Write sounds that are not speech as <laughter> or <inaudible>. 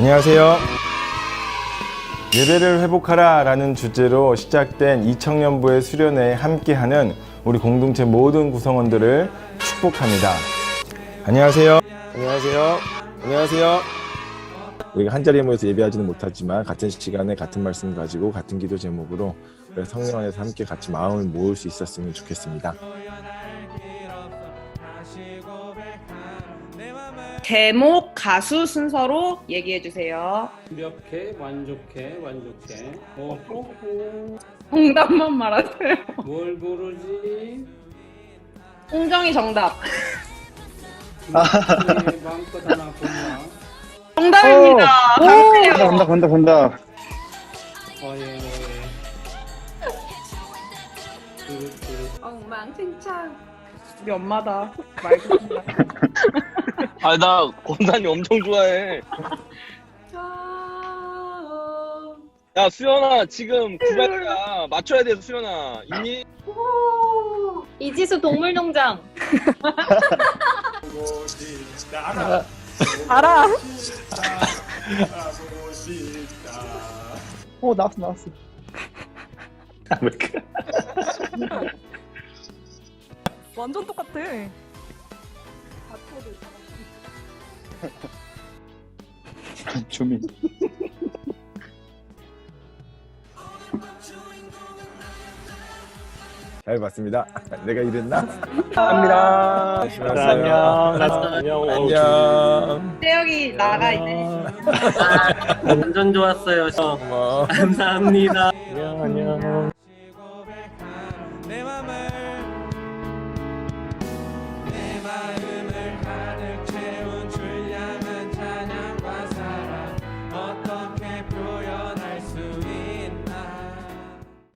안녕하세요. 예배를 회복하라 라는 주제로 시작된 이청년부의 수련회에 함께하는 우리 공동체 모든 구성원들을 축복합니다. 안녕하세요. 안녕하세요. 안녕하세요. 우리가 한 자리에 모여서 예배하지는 못하지만 같은 시간에 같은 말씀 가지고 같은 기도 제목으로 성령 안에서 함께 같이 마음을 모을 수 있었으면 좋겠습니다. 제목 가수 순서로 얘기해 주세요. 완벽해, 완족해, 완족해. 정답만 말하세요. 뭘 고르지? 홍정이 정답. 네, 마음껏 하나 골라. 정답입니다. 당근이요. 간다 간다 간다 어예, 어예. 그릇, 그릇. 엉망진창. 우리 엄마다. 말고 싶다. 아, 나 권산이 엄청 좋아해. 야, 수연아, 지금 구발이야. 맞춰야 돼, 수연아. 있니? 이지수 동물농장. 알아. 어 나왔어 나왔어 <laughs> 완전 똑같아. 주민 잘 봤습니다. 내가 이랬나? 감사합니다. 안녕. 안녕. 안녕. 태혁이 나가 이제. 완전 좋았어요. 저. 고마워. 감사합니다. 안녕, 안녕.